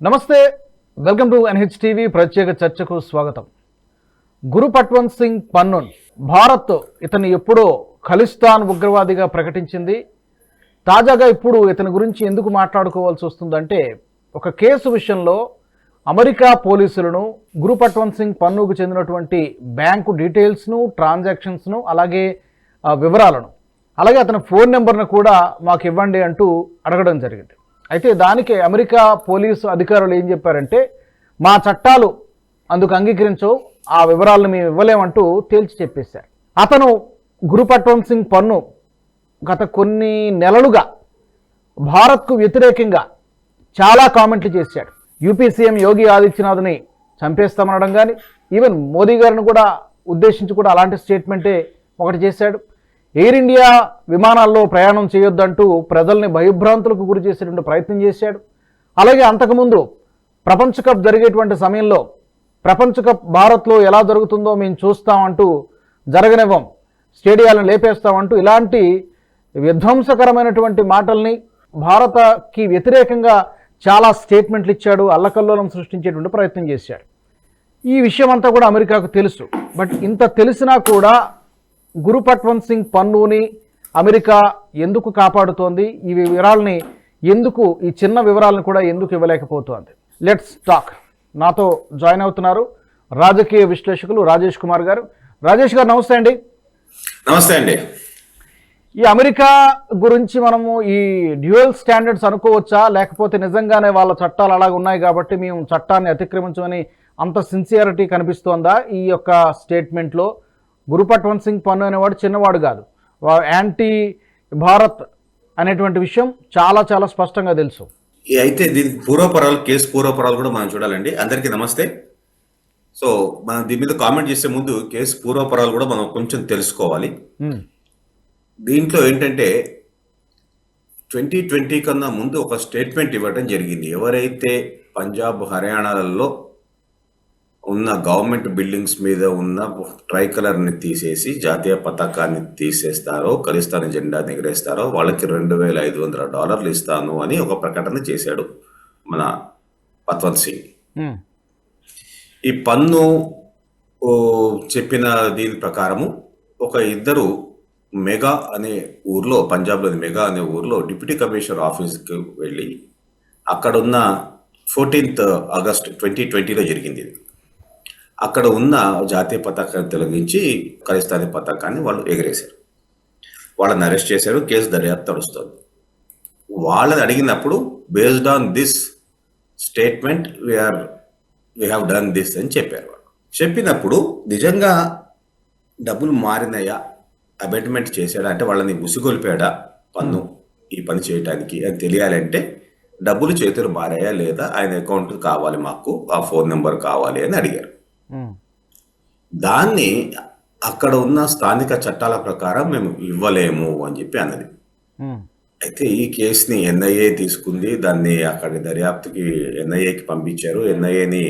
నమస్తే welcome to NH TV ప్రత్యేక చర్చకు స్వాగతం. గురు పట్వంత్ సింగ్ పన్నున్ భారత్ ఇతను ఎప్పుడో ఖలిస్తాన్ ఉగ్రవాదిగా ప్రకటించింది. తాజాగా ఇప్పుడు ఇతని గురించి ఎందుకు మాట్లాడుకోవాల్సి వస్తుందంటే ఒక కేసు విషయంలో అమెరికా పోలీసులను గురు పట్వంత్ సింగ్ పన్నుకు చెందినటువంటి బ్యాంకు డీటెయిల్స్ను ట్రాన్సాక్షన్స్ను అలాగే వివరాలను. అలాగే అతని ఫోన్ నెంబర్ను కూడా మాకు ఇవ్వండి అంటూ అడగడం జరిగింది. అయితే దానికి అమెరికా పోలీసు అధికారులు ఏం చెప్పారంటే మా చట్టాలు అందుకు అంగీకరించవు ఆ వివరాలను మేము ఇవ్వలేమంటూ తేల్చి చెప్పేశారు. అతను గురుపట్వం సింగ్ పన్ను గత కొన్ని నెలలుగా భారత్కు వ్యతిరేకంగా చాలా కామెంట్లు చేశాడు. యూపీ సీఎం యోగి ఆదిత్యనాథ్ని చంపేస్తామనడం కానీ ఈవెన్ మోదీ గారిని కూడా ఉద్దేశించి కూడా అలాంటి స్టేట్మెంటే ఒకటి చేశాడు. ఎయిర్ ఇండియా విమానాల్లో ప్రయాణం చేయొద్దంటూ ప్రజల్ని భయభ్రాంతులకు గురి చేసేటువంటి ప్రయత్నం చేశాడు. అలాగే అంతకుముందు ప్రపంచ కప్ జరిగేటువంటి సమయంలో ప్రపంచ కప్ భారత్లో ఎలా జరుగుతుందో మేము చూస్తామంటూ జరగనివ్వం స్టేడియాలను లేపేస్తామంటూ ఇలాంటి విధ్వంసకరమైనటువంటి మాటల్ని భారతకి వ్యతిరేకంగా చాలా స్టేట్మెంట్లు ఇచ్చాడు అల్లకల్లోలం సృష్టించేటువంటి ప్రయత్నం చేశాడు. ఈ విషయం అంతా కూడా అమెరికాకు తెలుసు. బట్ ఇంత తెలిసినా కూడా గురు పట్వంత్ సింగ్ పన్నుని అమెరికా ఎందుకు కాపాడుతోంది? ఈ వివరాలని ఎందుకు ఈ చిన్న వివరాలను కూడా ఎందుకు ఇవ్వలేకపోతోంది? లెట్స్ టాక్ నాతో జాయిన్ అవుతున్నారు రాజకీయ విశ్లేషకులు రాజేష్ కుమార్ గారు. రాజేష్ గారు నమస్తే అండి. నమస్తే అండి. ఈ అమెరికా గురించి మనము ఈ డ్యూయల్ స్టాండర్డ్స్ అనుకోవచ్చా? లేకపోతే నిజంగానే వాళ్ళ చట్టాలు అలాగ ఉన్నాయి కాబట్టి మేము చట్టాన్ని అతిక్రమించమని అంత సిన్సియారిటీ కనిపిస్తోందా ఈ యొక్క స్టేట్మెంట్లో? గురు పట్వంత్ సింగ్ పన్ను అనేవాడు చిన్నవాడు కాదు. యాంటీ భారత్ అనేటువంటి విషయం చాలా చాలా స్పష్టంగా తెలుసు. అయితే దీనికి పూర్వపరాలు కేసు పూర్వపరాలు కూడా మనం చూడాలండి. అందరికీ నమస్తే. సో మనం దీని మీద కామెంట్ చేసే ముందు కేసు పూర్వపరాలు కూడా మనం కొంచెం తెలుసుకోవాలి. దీంట్లో ఏంటంటే ట్వంటీ ట్వంటీ కన్నా ముందు ఒక స్టేట్మెంట్ ఇవ్వడం జరిగింది. ఎవరైతే పంజాబ్ హర్యానాలలో ఉన్న గవర్నమెంట్ బిల్డింగ్స్ మీద ఉన్న ట్రై కలర్ని తీసేసి జాతీయ పతాకాన్ని తీసేస్తారో ఖలిస్తాన్ జెండా ఎగరేస్తారో వాళ్ళకి రెండు వేల ఐదు వందల డాలర్లు ఇస్తాను అని ఒక ప్రకటన చేశాడు మన పత్వంత్ సింగ్. ఈ పన్ను చెప్పిన దీని ప్రకారము ఒక ఇద్దరు మెగా అనే ఊర్లో పంజాబ్లోని మెగా అనే ఊర్లో డిప్యూటీ కమిషనర్ ఆఫీస్కి వెళ్ళి అక్కడున్న ఫోర్టీన్త్ ఆగస్ట్ ట్వంటీ ట్వంటీలో జరిగింది ఇది. అక్కడ ఉన్న జాతీయ పతాకాన్ని తొలగించి ఖలిస్తానీ పతాకాన్ని వాళ్ళు ఎగరేశారు. వాళ్ళని అరెస్ట్ చేశారు కేసు దర్యాప్తు నడుస్తుంది. వాళ్ళని అడిగినప్పుడు based on this statement we are we have done this అని చెప్పారు వాళ్ళు. చెప్పినప్పుడు నిజంగా డబ్బులు మారినాయా? అబెట్మెంట్ చేశాడా? అంటే వాళ్ళని ముసిగొల్పాడా? పన్ను ఈ పని చేయటానికి అని తెలియాలంటే డబ్బులు చేతులు మారాయా లేదా? ఆయన అకౌంట్ కావాలి మాకు ఆ ఫోన్ నెంబర్ కావాలి అని అడిగారు. దాన్ని అక్కడ ఉన్న స్థానిక చట్టాల ప్రకారం మేము ఇవ్వలేము అని చెప్పి అన్నది. ఉమ్, అయితే ఈ కేసుని ఎన్ఐఏ తీసుకుంది దాన్ని అక్కడి దర్యాప్తుకి ఎన్ఐఏకి పంపించారు. ఎన్ఐఏని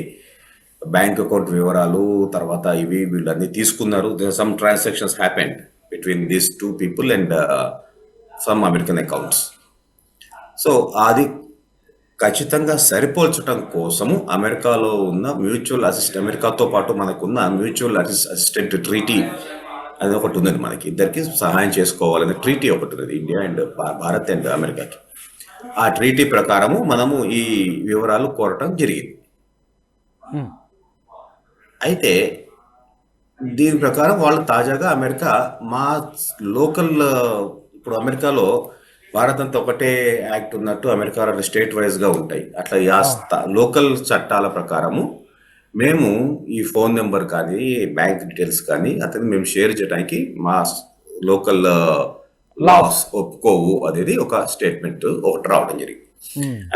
బ్యాంక్ అకౌంట్ వివరాలు తర్వాత ఇవి వీళ్ళన్నీ తీసుకున్నారు. Some transactions happened between these two people and some American accounts so అది ఖచ్చితంగా సరిపోల్చడం కోసము అమెరికాలో ఉన్న మ్యూచువల్ అసిస్ట్ అమెరికాతో పాటు మనకున్న మ్యూచువల్ అసిస్టెంట్ ట్రీటీ అది ఒకటి ఉన్నది మనకి. ఇద్దరికి సహాయం చేసుకోవాలనే ట్రీటీ ఒకటి ఉన్నది ఇండియా అండ్ భారత్ అండ్ అమెరికాకి. ఆ ట్రీటీ ప్రకారము మనము ఈ వివరాలు కోరటం జరిగింది. అయితే దీని ప్రకారం వాళ్ళు తాజాగా అమెరికా మా లోకల్ ఇప్పుడు అమెరికాలో భారత్ అంతా ఒకటే యాక్ట్ ఉన్నట్టు అమెరికాలో స్టేట్ వైజ్గా ఉంటాయి. అట్లా ఆ. స్థా- లోకల్ చట్టాల ప్రకారము మేము ఈ ఫోన్ నెంబర్ కానీ బ్యాంక్ డీటెయిల్స్ కానీ అతన్ని మేము షేర్ చేయడానికి మా లోకల్ లాస్ ఒప్పుకోవు అనేది ఒక స్టేట్మెంట్ ఒకటి రావడం జరిగింది.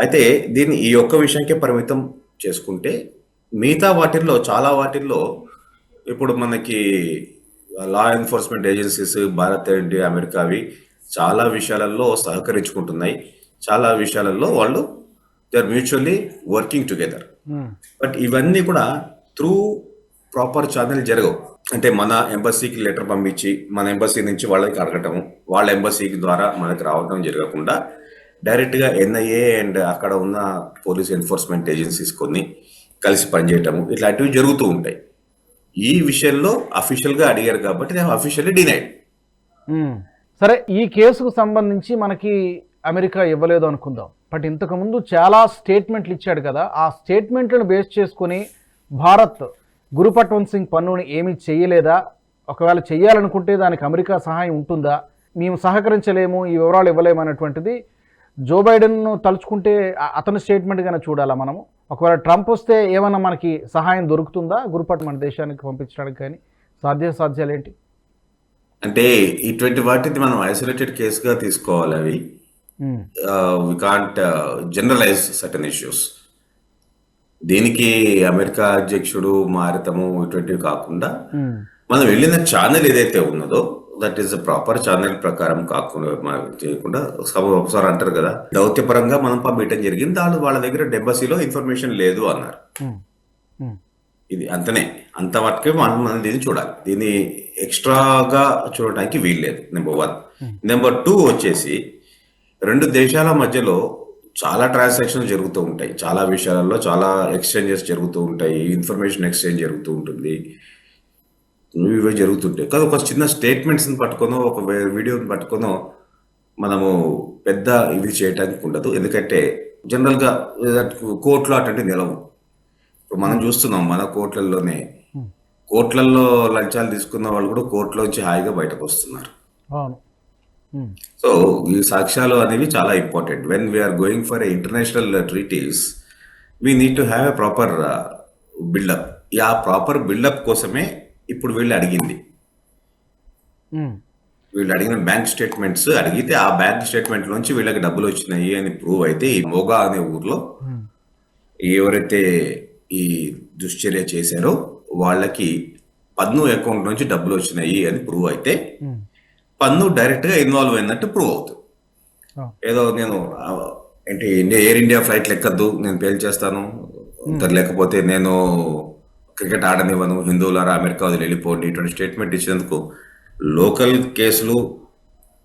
అయితే దీన్ని ఈ ఒక్క విషయానికే పరిమితం చేసుకుంటే మిగతా వాటిల్లో చాలా వాటిల్లో ఇప్పుడు మనకి law enforcement agencies Bharat and అమెరికావి చాలా విషయాలలో సహకరించుకుంటున్నాయి. చాలా విషయాలలో వాళ్ళు they are mutually working together but ఇవన్నీ కూడా త్రూ ప్రాపర్ ఛానల్ జరగవు. అంటే మన ఎంబసీకి లెటర్ పంపించి మన ఎంబసీ నుంచి వాళ్ళకి అడగటము వాళ్ళ ఎంబసీకి ద్వారా మనకి రావటం జరగకుండా డైరెక్ట్గా ఎన్ఐఏ అండ్ అక్కడ ఉన్న పోలీస్ ఎన్ఫోర్స్మెంట్ ఏజెన్సీస్ కొన్ని కలిసి పనిచేయటము ఇట్లాంటివి జరుగుతూ ఉంటాయి. ఈ విషయంలో అఫీషియల్గా అడిగారు కాబట్టి నేను అఫీషియల్లీ డినైడ్. సరే ఈ కేసుకు సంబంధించి మనకి అమెరికా ఇవ్వలేదు అనుకుందాం. బట్ ఇంతకుముందు చాలా స్టేట్మెంట్లు ఇచ్చాడు కదా ఆ స్టేట్మెంట్లను బేస్ చేసుకుని భారత్ గురుపట్వంత్ సింగ్ పన్నుని ఏమీ చేయలేదా? ఒకవేళ చేయాలనుకుంటే దానికి అమెరికా సహాయం ఉంటుందా? మేము సహకరించలేము ఈ వివరాలు ఇవ్వలేము అనేటువంటిది జో బైడెన్ను తలుచుకుంటే అతని అతని స్టేట్మెంట్గానే చూడాలా మనము? ఒకవేళ ట్రంప్ వస్తే ఏమైనా మనకి సహాయం దొరుకుతుందా గురుపట్ మన దేశానికి పంపించడానికి కానీ? సాధ్య సాధ్యాలు ఏంటి? అంటే ఇటువంటి వాటిని మనం ఐసోలేటెడ్ కేసుగా తీసుకోవాలి అవి. We can't generalize certain issues దీనికి అమెరికా అధ్యక్షుడు మారితము ఇటువంటివి కాకుండా మ్మ్. మనం వెళ్ళిన ఛానల్ ఏదైతే ఉన్నదో దట్ ఈస్ ప్రాపర్ ఛానల్ ప్రకారం కాకుండా చేయకుండా ఒకసారి అంటారు కదా దౌత్యపరంగా మనం పంపించడం జరిగింది దాని వాళ్ళ దగ్గర డెంబసీలో ఇన్ఫర్మేషన్ లేదు అన్నారు. మ్మ్. ఇది అంతనే. అంత మటుకే మనం దీన్ని చూడాలి. దీన్ని ఎక్స్ట్రాగా చూడటానికి వీల్లేదు నెంబర్ వన్. నెంబర్ టూ వచ్చేసి రెండు దేశాల మధ్యలో చాలా ట్రాన్సాక్షన్స్ జరుగుతూ ఉంటాయి. చాలా విషయాలలో చాలా ఎక్స్చేంజెస్ జరుగుతూ ఉంటాయి. ఇన్ఫర్మేషన్ ఎక్స్చేంజ్ జరుగుతూ ఉంటుంది. ఇవే జరుగుతుంటాయి. కానీ ఒక చిన్న స్టేట్మెంట్స్ని పట్టుకొనో ఒక వీడియోని పట్టుకొనో మనము పెద్ద ఇది చేయడానికి ఉండదు. ఎందుకంటే జనరల్గా కోర్టులో అటువంటి నిలవు ఇప్పుడు మనం చూస్తున్నాం మన కోర్టులలోనే కోర్టులలో లంచాలు తీసుకున్న వాళ్ళు కూడా కోర్టులోంచి హాయిగా బయటకు వస్తున్నారు. సో ఈ సాక్ష్యాలు అనేవి చాలా important when we're going for international treaties we need to have a proper buildup ఆ ప్రాపర్ బిల్డప్ కోసమే ఇప్పుడు వీళ్ళు అడిగింది. వీళ్ళు అడిగిన బ్యాంక్ స్టేట్మెంట్స్ అడిగితే ఆ బ్యాంక్ స్టేట్మెంట్ నుంచి వీళ్ళకి డబ్బులు వచ్చినాయి అని ప్రూవ్ అయితే ఈ మోగా అనే ఊర్లో. ఎవరైతే ఈ దుశ్చర్య చేశారో వాళ్ళకి పన్ను అకౌంట్ నుంచి డబ్బులు వచ్చినాయి అని ప్రూవ్ అయితే. పన్ను డైరెక్ట్గా ఇన్వాల్వ్ అయినట్టు ప్రూవ్ అవుతుంది. ఏదో నేను ఏంటి ఇండియా ఎయిర్ ఇండియా ఫ్లైట్ ఎక్కద్దు నేను పేల్ చేస్తాను లేకపోతే నేను క్రికెట్ ఆడనివ్వను హిందువులారా అమెరికా వదిలి వెళ్ళిపోండి ఇటువంటి స్టేట్మెంట్ ఇచ్చినందుకు లోకల్ కేసులు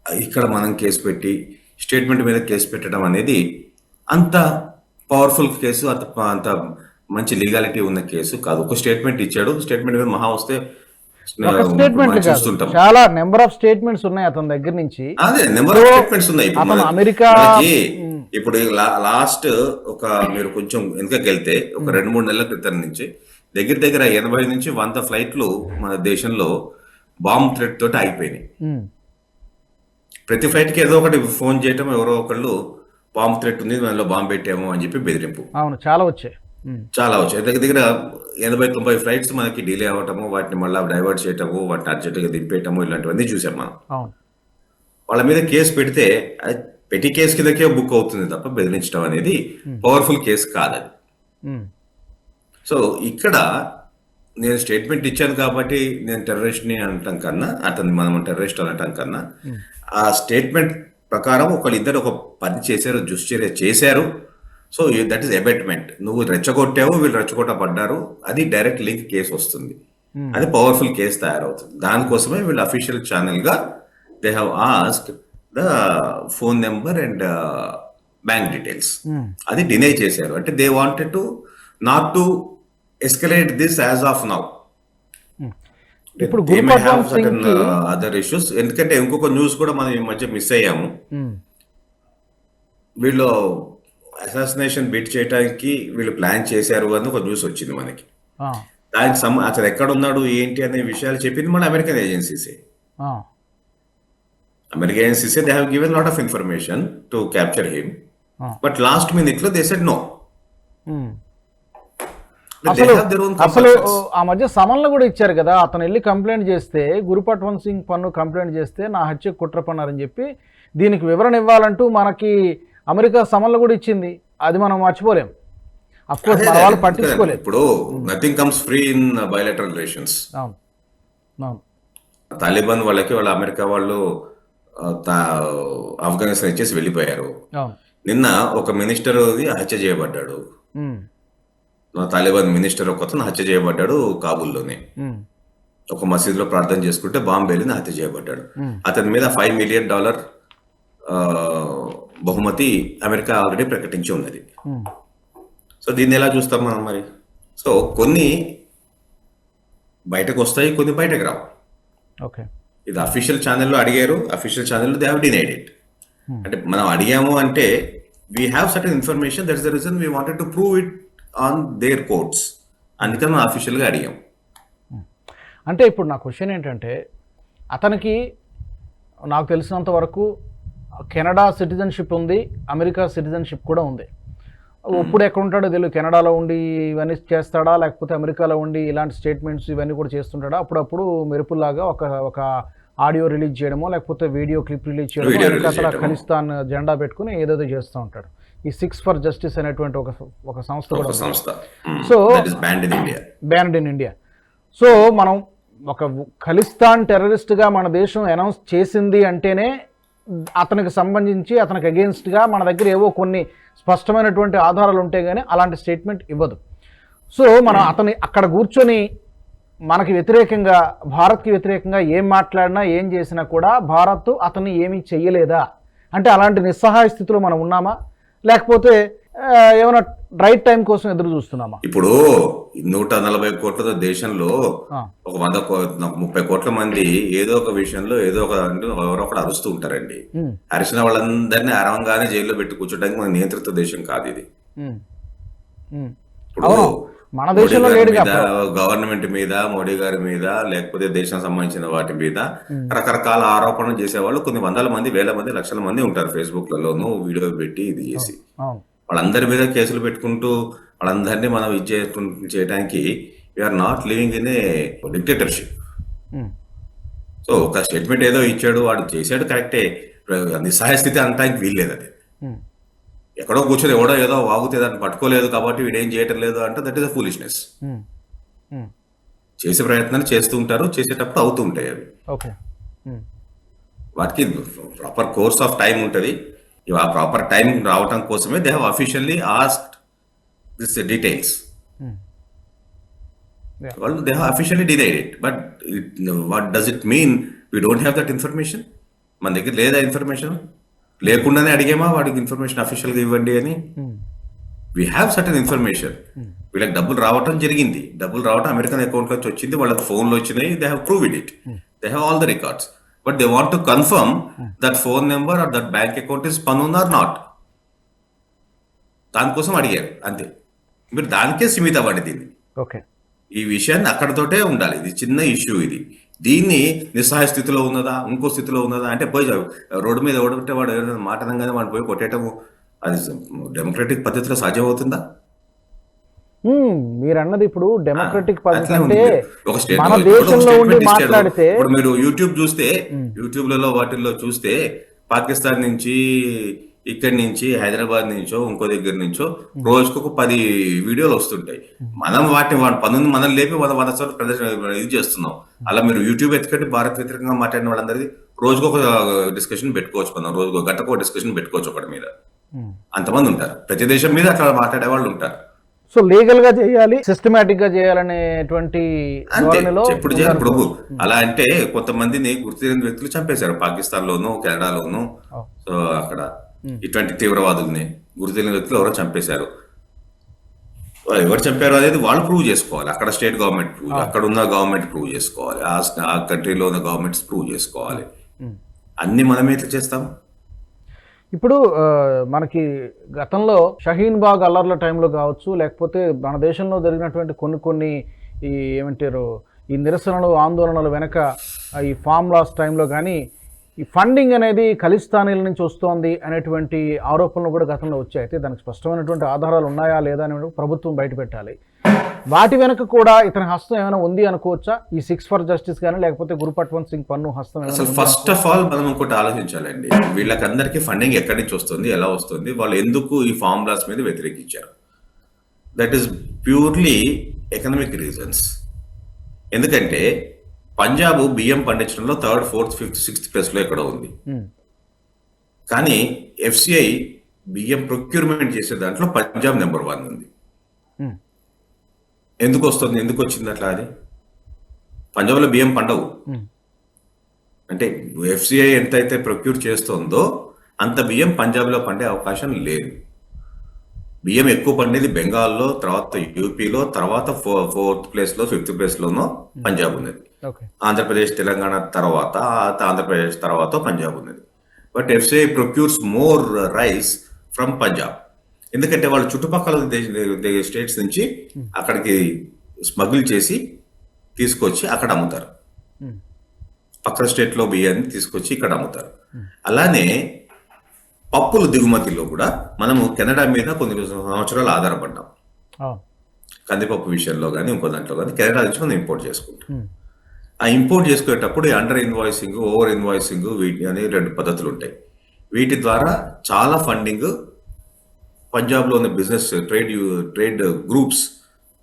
ఇక్కడ మనం కేసు పెట్టి స్టేట్మెంట్ మీద కేసు పెట్టడం అనేది అంత పవర్ఫుల్ కేసు అంత అంత మంచి లీగాలిటీ ఉన్న కేసు కాదు. ఒక స్టేట్మెంట్ ఇచ్చాడు. స్టేట్మెంట్ మీద మహా వస్తే స్టేట్మెంట్ చాలా నెంబర్ ఆఫ్ స్టేట్మెంట్స్ ఉన్నాయి అతని దగ్గర నుంచి. అదే నెంబర్ ఆఫ్ స్టేట్మెంట్స్ ఉన్నాయి. ఇప్పుడు అమెరికా- ఇప్పుడు లాస్ట్ ఒక మీరు కొంచెం వెనుకకి వెళ్తే ఒక రెండు మూడు నెలల క్రితం నుంచి దగ్గర దగ్గర ఎనభై నుంచి వంద ఫ్లైట్లు మన దేశంలో బాంబ్ థ్రెట్ తోటి ఆగిపోయినాయి. ప్రతి ఫ్లైట్కి ఏదో ఒకటి ఫోన్ చేయటం ఎవరో ఒకళ్ళు బాంబ్ థ్రెట్ ఉంది దానిలో బాంబ్ పెట్టాము అని చెప్పి బెదిరింపు. అవును చాలా వచ్చాయి. చాలా వచ్చాయి. దగ్గర దగ్గర ఎనభై తొంభై ఫ్లైట్స్ మనకి డిలే అవ్వటము వాటిని మళ్ళీ డైవర్ట్ చేయటము వాటిని అర్జెంటుగా దింపేయటము ఇలాంటివన్నీ చూసాం మనం. వాళ్ళ మీద కేసు పెడితే పెట్టి కేసు కిందకే బుక్ అవుతుంది తప్ప బెదిరించడం అనేది పవర్ఫుల్ కేసు కాదది. మ్మ్. సో ఇక్కడ నేను స్టేట్మెంట్ ఇచ్చాను కాబట్టి నేను టెర్రరిస్ట్ని అనటం కన్నా అతను మనం టెర్రరిస్ట్ అనటం కన్నా ఆ స్టేట్మెంట్ ప్రకారం ఒకళ్ళిద్దరు ఒక పని చేశారు దుశ్చర్య చేశారు. సో దట్ ఈస్ అబెట్మెంట్ నువ్వు రెచ్చగొట్టావు వీళ్ళు రెచ్చగొట్టబడ్డారు. అది డైరెక్ట్ లింక్ కేసు వస్తుంది. అది పవర్ఫుల్ కేసు తయారవుతుంది. దానికోసమే వీళ్ళు official ఛానల్గా they have ask the phone number and bank details. అది డినై చేశారు. అంటే they wanted to not to escalate this as of now ఇప్పుడు అదర్ ఇష్యూస్ ఎందుకంటే ఇంకొక న్యూస్ కూడా మనం ఈ మధ్య మిస్ అయ్యాము. మ్మ్. వీళ్ళు అసాసినేషన్ బిట్ చేయడానికి వీళ్ళు ప్లాన్ చేశారు అని ఒక న్యూస్ వచ్చింది మనకి. దానికి సమ్ అతను ఎక్కడ ఉన్నాడు ఏంటి అనే విషయాలు చెప్పింది మన అమెరికన్ ఏజెన్సీసే. American ఏజెన్సీసే they have given lot of information to capture him. But last మినిట్లో దే సెడ్ నో అసలు ఆ మధ్య సమన్లు కూడా ఇచ్చారు కదా అతను వెళ్ళి కంప్లైంట్ చేస్తే గురుపట్వంత్ సింగ్ పన్ను కంప్లైంట్ చేస్తే నా హత్య కుట్ర పన్నారని చెప్పి దీనికి వివరణ ఇవ్వాలంటూ మనకి అమెరికా సమన్లు కూడా ఇచ్చింది. అది మనం మర్చిపోలేం. అఫ్ కోర్స్ మన వాళ్ళు పట్టించుకోలేదు. ఇప్పుడు nothing comes free in bilateral relations అవును. అవును. తాలిబాన్ వాళ్ళకి వాళ్ళ అమెరికా వాళ్ళు ఆఫ్ఘనిస్తాన్ ఇచ్చేసి వెళ్ళిపోయారు. నిన్న ఒక మినిస్టర్ హత్య చేయబడ్డాడు. తాలిబాన్ మినిస్టర్ ఒక అతను హత్య చేయబడ్డాడు కాబూల్లోనే. ఒక మసీదులో ప్రార్థన చేసుకుంటే బాంబు వెళ్ళిన హత్య చేయబడ్డాడు. అతని మీద ఫైవ్ మిలియన్ డాలర్ బహుమతి అమెరికా ఆల్రెడీ ప్రకటించి ఉన్నది. ఉమ్, సో దీన్ని ఎలా చూస్తాం మనం మరి? సో కొన్ని బయటకు వస్తాయి కొన్ని బయటకు రావు. ఓకే. ఇది అఫీషియల్ ఛానల్లో అడిగారు అఫీషియల్ ఛానల్లో దే హావ్ డినైడ్ ఇట్. అంటే మనం అడిగాము అంటే we have certain information that is the reason we wanted to prove it on their courts అందుకని మనం అఫీషియల్గా అడిగాం. అంటే ఇప్పుడు నా క్వశ్చన్ ఏంటంటే అతనికి నాకు తెలిసినంత వరకు కెనడా సిటిజన్షిప్ ఉంది అమెరికా సిటిజన్షిప్ కూడా ఉంది. ఇప్పుడు ఎక్కడ ఉంటాడో తెలియదు కెనడాలో ఉండి ఇవన్నీ చేస్తాడా లేకపోతే అమెరికాలో ఉండి ఇలాంటి స్టేట్మెంట్స్ ఇవన్నీ కూడా చేస్తుంటాడా? అప్పుడప్పుడు మెరుపులాగా ఒక ఒక ఆడియో రిలీజ్ చేయడమో లేకపోతే వీడియో క్లిప్ రిలీజ్ చేయడమో చేయడమో. ఖలిస్తాన్ జెండా పెట్టుకుని ఏదేదో చేస్తూ ఉంటాడు. ఈ సిక్స్ ఫర్ జస్టిస్ అనేటువంటి ఒక ఒక సంస్థ కూడా. సంస్థ. Is banned in India so మనం ఒక ఖలిస్తాన్ టెర్రరిస్ట్గా మన దేశం అనౌన్స్ చేసింది అంటేనే అతనికి సంబంధించి అతనికి అగేన్స్ట్గా మన దగ్గర ఏవో కొన్ని స్పష్టమైనటువంటి ఆధారాలు ఉంటే కానీ అలాంటి స్టేట్మెంట్ ఇవ్వదు. సో మనం అతని అక్కడ కూర్చొని మనకి వ్యతిరేకంగా భారత్కి వ్యతిరేకంగా ఏం మాట్లాడినా ఏం చేసినా కూడా భారత్ అతన్ని ఏమీ చెయ్యలేదా? అంటే అలాంటి నిస్సహాయ స్థితిలో మనం ఉన్నామా? లేకపోతే ఏమైనా రైట్ టైం కోసం ఎదురు చూస్తున్నామా? ఇప్పుడు నూట నలభై కోట్ల దేశంలో. ఒక వంద ఒక ముప్పై కోట్ల మంది ఏదో ఒక విషయంలో ఏదో ఒక ఎవరో ఒకటి అరుస్తూ ఉంటారండి. అరిచిన వాళ్ళందరినీ అరవంగానే జైల్లో పెట్టి కూర్చోడానికి మన నియంత్రిత దేశం కాదు ఇది. ఇప్పుడు. మన దేశంలో గవర్నమెంట్ మీద మోడీ గారి మీద లేకపోతే దేశం సంబంధించిన వాటి మీద రకరకాల ఆరోపణలు చేసేవాళ్ళు కొన్ని వందల మంది వేల మంది లక్షల మంది ఉంటారు ఫేస్బుక్ లలోనూ వీడియో పెట్టి ఇది చేసి వాళ్ళందరి మీద కేసులు పెట్టుకుంటూ వాళ్ళందరినీ మనం ఇది చేయడానికి we're not living in a dictatorship. So ఒక స్టేట్మెంట్ ఏదో ఇచ్చాడు వాడు చేశాడు కరెక్టే నిస్సహాయ స్థితి అంటానికి వీల్లేదు అది ఉమ్. ఎక్కడో కూర్చొని ఎవడో ఏదో వాగుతే దాన్ని పట్టుకోలేదు కాబట్టి వీడేం చేయటం లేదు అంటే దట్ ఈస్ అ ఫూలిష్నెస్. చేసే ప్రయత్నాలు చేస్తూ ఉంటారు చేసేటప్పుడు అవుతూ ఉంటాయి అవి ఉమ్. వాటికి ప్రాపర్ కోర్స్ ఆఫ్ టైం ఉంటుంది ఆ ప్రాపర్ టైం రావటం కోసమే they have officially asked this details um. Yeah. వాళ్ళు they have officially denied it but what does it mean we don't have that information మన దగ్గర లేదా ఇన్ఫర్మేషన్ లేకుండానే అడిగామా? వాడికి ఇన్ఫర్మేషన్ అఫీషియల్గా ఇవ్వండి అని. వీ హ్యావ్ సర్టన్ ఇన్ఫర్మేషన్ వీళ్ళకి డబ్బులు రావటం జరిగింది. డబ్బులు రావటం అమెరికన్ అకౌంట్ నుంచి వచ్చింది. వాళ్ళకి ఫోన్లో వచ్చినాయి. They have prove it they have all the records but they want to confirm that phone number or that bank account is Pannun or not దానికోసం అడిగారు. అంతే. మీరు దానికే సీమిత అవ్వండి దీన్ని. ఓకే. ఈ విషయాన్ని అక్కడతోటే ఉండాలి. ఇది చిన్న ఇష్యూ ఇది. దీన్ని నిస్సహాయ స్థితిలో ఉన్నదా? ఇంకో స్థితిలో ఉన్నదా? అంటే పోయి రోడ్డు మీద ఓడబట్టే వాడు ఎవరైనా మాట్లాడంగానే వాడు పోయి కొట్టేయటము అది డెమోక్రటిక్ పద్ధతిలో సాధ్యమవుతుందా. మీరు అన్నది ఇప్పుడు డెమోక్రటిక్ పద్ధతి అంటే మన దేశంలో ఉండి. మాట్లాడితే ఇప్పుడు మీరు యూట్యూబ్ చూస్తే యూట్యూబ్లలో వాటిల్లో చూస్తే పాకిస్తాన్ నుంచి ఇక్కడి నుంచి హైదరాబాద్ నుంచో ఇంకో దగ్గర నుంచో రోజుకు ఒక పది వీడియోలు వస్తుంటాయి. మనం వాటిని వాటి పనులు మనం లేపి మన మన చోట ప్రదర్శన ఇది చేస్తున్నాం. అలా మీరు యూట్యూబ్ ఎత్తుకంటే భారత్ వ్యతిరేకంగా మాట్లాడిన వాళ్ళందరిది రోజుకు ఒక డిస్కషన్ పెట్టుకోవచ్చు మనం. రోజుకు గంటకు ఒక డిస్కషన్ పెట్టుకోవచ్చు ఒకటి మీద. ఉమ్. అంతమంది ఉంటారు. ప్రతి దేశం మీద అట్లా మాట్లాడే వాళ్ళు ఉంటారు. సో లీగల్గా చేయాలి సిస్టమేటిక్గా చేయాలనేటువంటి ఎప్పుడు చేయాలి ఇప్పుడు అలా అంటే కొంతమందిని గుర్తు వ్యక్తులు చంపేశారు. పాకిస్తాన్ లోను కెనడాలోను. Oh. సో అక్కడ ఇటువంటి తీవ్రవాదుల్ని గుర్తు తెలియని వ్యక్తులు ఎవరో చంపేశారు. ఎవరు చంపారు అనేది వాళ్ళు ప్రూవ్ చేసుకోవాలి. అక్కడ స్టేట్ గవర్నమెంట్ ప్రూవ్ అక్కడ ఉన్న గవర్నమెంట్ ప్రూవ్ చేసుకోవాలి. ఆ కంట్రీలో ఉన్న గవర్నమెంట్స్ ప్రూవ్ చేసుకోవాలి. ఉమ్. అన్ని మనమే ఎట్లా చేస్తాం? ఇప్పుడు మనకి గతంలో షహీన్ బాగ్ అల్లర్ల టైంలో కావచ్చు లేకపోతే మన దేశంలో జరిగినటువంటి కొన్ని కొన్ని ఈ ఏమంటారు ఈ నిరసనలు ఆందోళనలు వెనక ఈ ఫామ్ లాస్ టైంలో కానీ ఈ ఫండింగ్ అనేది ఖలిస్తానీల నుంచి వస్తోంది అనేటువంటి ఆరోపణలు కూడా గతంలో వచ్చాయి. అయితే దానికి స్పష్టమైనటువంటి ఆధారాలు ఉన్నాయా లేదా అని ప్రభుత్వం బయటపెట్టాలి. వాటి వెనక కూడా ఇతని హస్తం ఏమైనా ఉంది అనుకోవచ్చా? ఈ సిక్స్ ఫర్ జస్టిస్ కానీ లేకపోతే గురుపట్వంత్ సింగ్ పన్ను హస్తం అసలు? ఫస్ట్ ఆఫ్ ఆల్ మనం ఇంకోటి ఆలోచించాలండి. వీళ్ళకందరికీ ఫండింగ్ ఎక్కడి నుంచి వస్తుంది ఎలా వస్తుంది వాళ్ళు ఎందుకు ఈ ఫార్ములాస్ మీద వ్యతిరేకించారు? That is purely economic reasons ఎందుకంటే పంజాబ్ బియ్యం పండించడంలో థర్డ్ ఫోర్త్ ఫిఫ్త్ సిక్స్త్ ప్లేస్లో ఎక్కడో ఉంది. కానీ ఎఫ్సిఐ బియ్యం ప్రొక్యూర్మెంట్ చేసే దాంట్లో పంజాబ్ నెంబర్ వన్ ఉంది. ఎందుకు వస్తుంది? ఎందుకు వచ్చింది అట్లా అది? పంజాబ్లో బియ్యం పండవు. అంటే ఎఫ్సిఐ ఎంతైతే ప్రొక్యూర్ చేస్తుందో అంత బియ్యం పంజాబ్లో పండే అవకాశం లేదు. బియ్యం ఎక్కువ పండేది బెంగాల్లో తర్వాత యూపీలో తర్వాత ఫోర్త్ ప్లేస్లో ఫిఫ్త్ ప్లేస్లోనో పంజాబ్ ఉన్నది. ఆంధ్రప్రదేశ్ తెలంగాణ తర్వాత ఆంధ్రప్రదేశ్ తర్వాత పంజాబ్ ఉన్నది. But FCI procures more rice from Punjab. ఎందుకంటే వాళ్ళు చుట్టుపక్కల స్టేట్స్ నుంచి అక్కడికి స్మగుల్ చేసి తీసుకొచ్చి అక్కడ అమ్ముతారు. పక్క స్టేట్లో బియ్యాన్ని తీసుకొచ్చి ఇక్కడ అమ్ముతారు. అలానే పప్పుల దిగుమతిలో కూడా మనము కెనడా మీద కొన్ని సంవత్సరాలు ఆధారపడ్డాం. కందిపప్పు విషయంలో కానీ ఇంకో దాంట్లో కానీ కెనడా నుంచి మనం ఇంపోర్ట్ చేసుకుంటాం. ఆ ఇంపోర్ట్ చేసుకునేటప్పుడు అండర్ ఇన్వాయిసింగ్ ఓవర్ ఇన్వాయిసింగ్ వీటి అనే రెండు పద్ధతులు ఉంటాయి వీటి ద్వారా చాలా ఫండింగ్ పంజాబ్లో ఉన్న business trade trade groups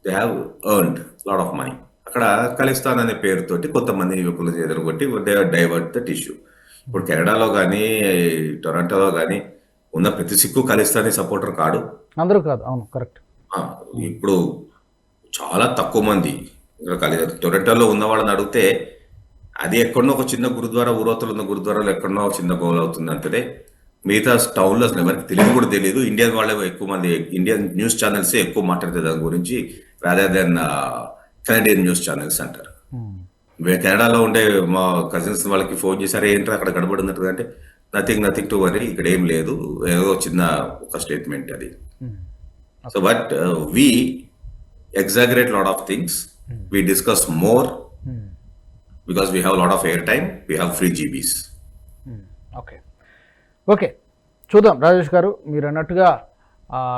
they have earned lot of money. అక్కడ ఖలిస్తాన్ అనే పేరుతోటి కొంతమంది యువకులు ఎదురుకొట్టి దే డైవర్ట్ ద టిష్యూ. ఇప్పుడు కెనడాలో కానీ టొరంటోలో కానీ ఉన్న ప్రతి సిక్కు ఖలిస్తానీ సపోర్టర్ కాడు. అందరూ కాదు. అవును కరెక్ట్. ఇప్పుడు చాలా తక్కువ మంది టొరెంటోలో ఉన్న వాళ్ళని అడిగితే అది ఎక్కడనో ఒక చిన్న గురుద్వారా ఊరవతలు ఉన్న గురుద్వారాలో ఎక్కడనో ఒక చిన్న గోల్ అవుతుంది అంటే మిగతా టౌన్లో అసలు ఎవరికి తెలియదు కూడా తెలియదు. ఇండియన్ వాళ్ళే ఎక్కువ మంది ఇండియన్ న్యూస్ ఛానల్స్ ఎక్కువ మాట్లాడితే దాని గురించి rather than Canadian news channels అంటారు. కెనడాలో ఉండే మా కజిన్స్ వాళ్ళకి ఫోన్ చేశారు ఏంటో అక్కడ గడబడి ఉన్నట్టు అంటే నథింగ్ నథింగ్ టు వరీ ఇక్కడ ఏం లేదు. ఏదో చిన్న ఒక స్టేట్మెంట్ అది. So but we exaggerate lot of things we discuss more because we have lot of air time we have free GBs okay okay చూద్దాం. రాజేష్ గారు మీరు అన్నట్టుగా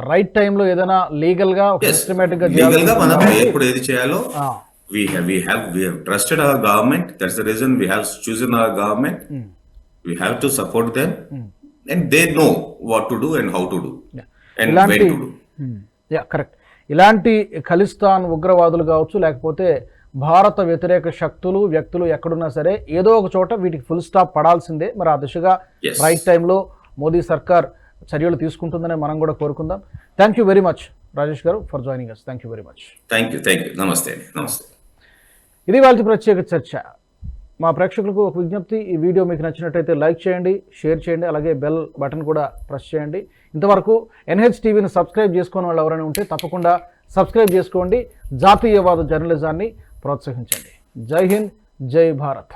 రైట్ టైంలో ఏదైనా లీగల్గా సిస్టమేటిక్గా లీగల్గా మనం ఎప్పుడు ఏది చేయాలో we have we have we have trusted our government that's the reason we have chosen our government we have to support them and they know what to do and how to do and when ఇలాంటి to do yeah correct ఇలాంటి ఖలిస్తాన్ ఉగ్రవాదులు కావచ్చు లేకపోతే భారత వ్యతిరేక శక్తులు వ్యక్తులు ఎక్కడున్నా సరే ఏదో ఒక చోట వీటికి ఫుల్ స్టాప్ పడాల్సిందే మరి ఆ దిశగా. రైట్ టైంలో మోదీ సర్కార్ చర్యలు తీసుకుంటుందని మనం కూడా కోరుకుందాం thank you very much Rajesh garu for joining us thank you very much thank you thank you namaste namaste ఇది వాళ్ళ ప్రత్యేక చర్చ. మా ప్రేక్షకులకు ఒక విజ్ఞప్తి ఈ వీడియో మీకు నచ్చినట్టయితే లైక్ చేయండి షేర్ చేయండి అలాగే బెల్ బటన్ కూడా ప్రెస్ చేయండి. ఇంతవరకు ఎన్హెచ్ టీవీని సబ్స్క్రైబ్ చేసుకుని వాళ్ళు ఎవరైనా ఉంటే తప్పకుండా సబ్స్క్రైబ్ చేసుకోండి జాతీయవాద జర్నలిజాన్ని ప్రోత్సహించండి. జై హింద్ జై భారత్.